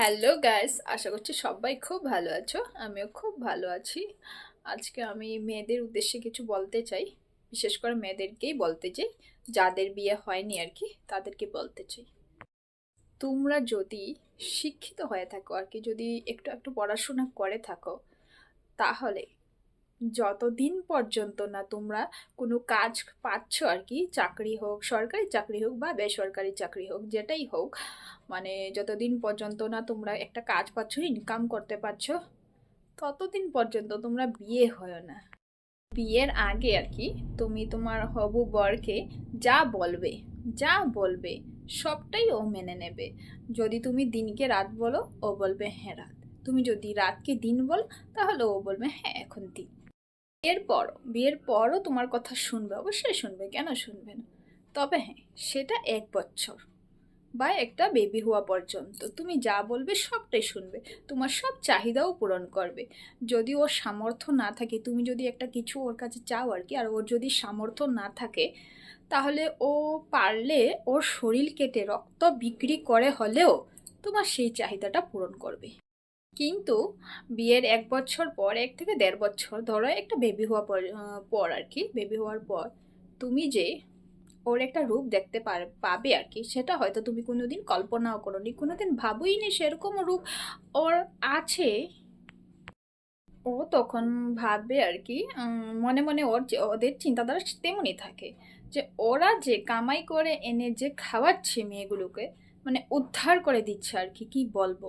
Hello guys আশা করছি সবাই খুব ভালো আছো। আমিও খুব ভালো আছি। আজকে আমি মেয়েদের উদ্দেশ্যে কিছু বলতে চাই। বিশেষ করে মেয়েদেরকেই বলতে চাই। যাদের বিয়ে হয়নি আর কি, তাদেরকে বলতে চাই। তোমরা যদি শিক্ষিত হয়ে থাকো আর কি, যদি একটু একটু পড়াশোনা করে থাকো, তাহলে যতদিন পর্যন্ত না তোমরা কোনো কাজ পাচ্ছ আর কি, চাকরি হোক, সরকারি চাকরি হোক বা বেসরকারি চাকরি হোক, যেটাই হোক মানে যতদিন পর্যন্ত না তোমরা একটা কাজ পাচ্ছ ইনকাম করতে পারছ, ততদিন পর্যন্ত তোমরা বিয়ে হয় না। বিয়ের আগে আর কি তুমি তোমার হবু বরকে যা বলবে যা বলবে, সবটাই ও মেনে নেবে। যদি তুমি দিনকে রাত বলো, ও বলবে হ্যাঁ রাত। তুমি যদি রাতকে দিন বলো, তাহলে ও বলবে হ্যাঁ এখন দিন। বিয়ের পরও বিয়ের পরও তোমার কথা শুনবে, অবশ্যই শুনবে, কেন শুনবে না? তবে হ্যাঁ সেটা এক বছর বা একটা বেবি হওয়া পর্যন্ত। তুমি যা বলবে সবটাই শুনবে। তোমার সব চাহিদাও পূরণ করবে। যদি ওর সামর্থ্য না থাকে, তুমি যদি একটা কিছু ওর কাছে চাও আর কি, আর ওর যদি সামর্থ্য না থাকে, তাহলে ও পারলে ওর শরীর কেটে রক্ত বিক্রি করে হলেও তোমার সেই চাহিদাটা পূরণ করবে। কিন্তু বিয়ের এক বছর পর, এক থেকে দেড় বছর ধরো একটা বেবি হওয়া পর পর আর কি বেবি হওয়ার পর তুমি যে ওর একটা রূপ দেখতে পাবে আর কি, সেটা হয়তো তুমি কোনোদিন কল্পনাও করোনি, কোনোদিন ভাবোই নি সেরকম রূপ ওর আছে। ও তখন ভাববে আর কি মনে মনে ওর যে, ওদের চিন্তাধারা তেমনই থাকে যে ওরা যে কামাই করে এনে যে খাওয়াচ্ছে মেয়েগুলোকে মানে উদ্ধার করে দিচ্ছে আর কি কি বলব?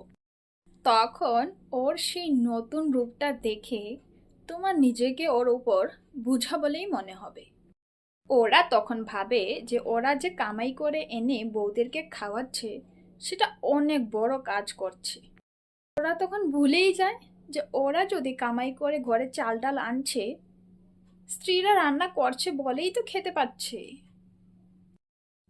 তখন ওর সেই নতুন রূপটা দেখে তোমার নিজেকে ওর উপর বুঝা বলেই মনে হবে। ওরা তখন ভাবে যে ওরা যে কামাই করে এনে বউদেরকে খাওয়াচ্ছে, সেটা অনেক বড় কাজ করছে। ওরা তখন ভুলেই যায় যে ওরা যদি কামাই করে ঘরে চাল ডাল আনছে, স্ত্রীরা রান্না করছে বলেই তো খেতে পাচ্ছে।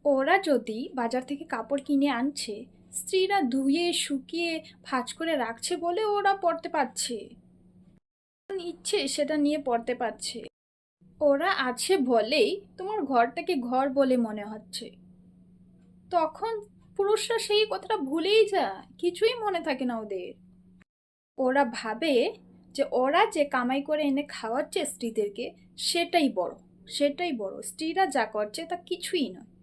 ওরা যদি বাজার থেকে কাপড় কিনে আনছে স্ত্রীরা ধুয়ে, শুকিয়ে, ভাঁজ করে রাখছে বলে ওরা পড়তে পারছে। ইচ্ছে সেটা নিয়ে পড়তে পারছে। ওরা আছে বলেই তোমার ঘরটাকে ঘর বলে মনে হচ্ছে। তখন পুরুষরা সেই কথাটা ভুলেই যায়, কিছুই মনে থাকে না ওদের। ওরা ভাবে যে ওরা যে কামাই করে এনে খাওয়াচ্ছে স্ত্রীদেরকে, সেটাই বড় সেটাই বড়। স্ত্রীরা যা করছে তা কিছুই নয়।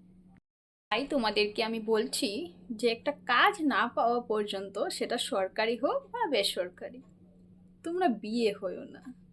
তাই তোমাদেরকে আমি বলছি যে একটা কাজ না পাওয়া পর্যন্ত সেটা সরকারি হোক বা বেসরকারি, তোমরা বিয়ে হইও না।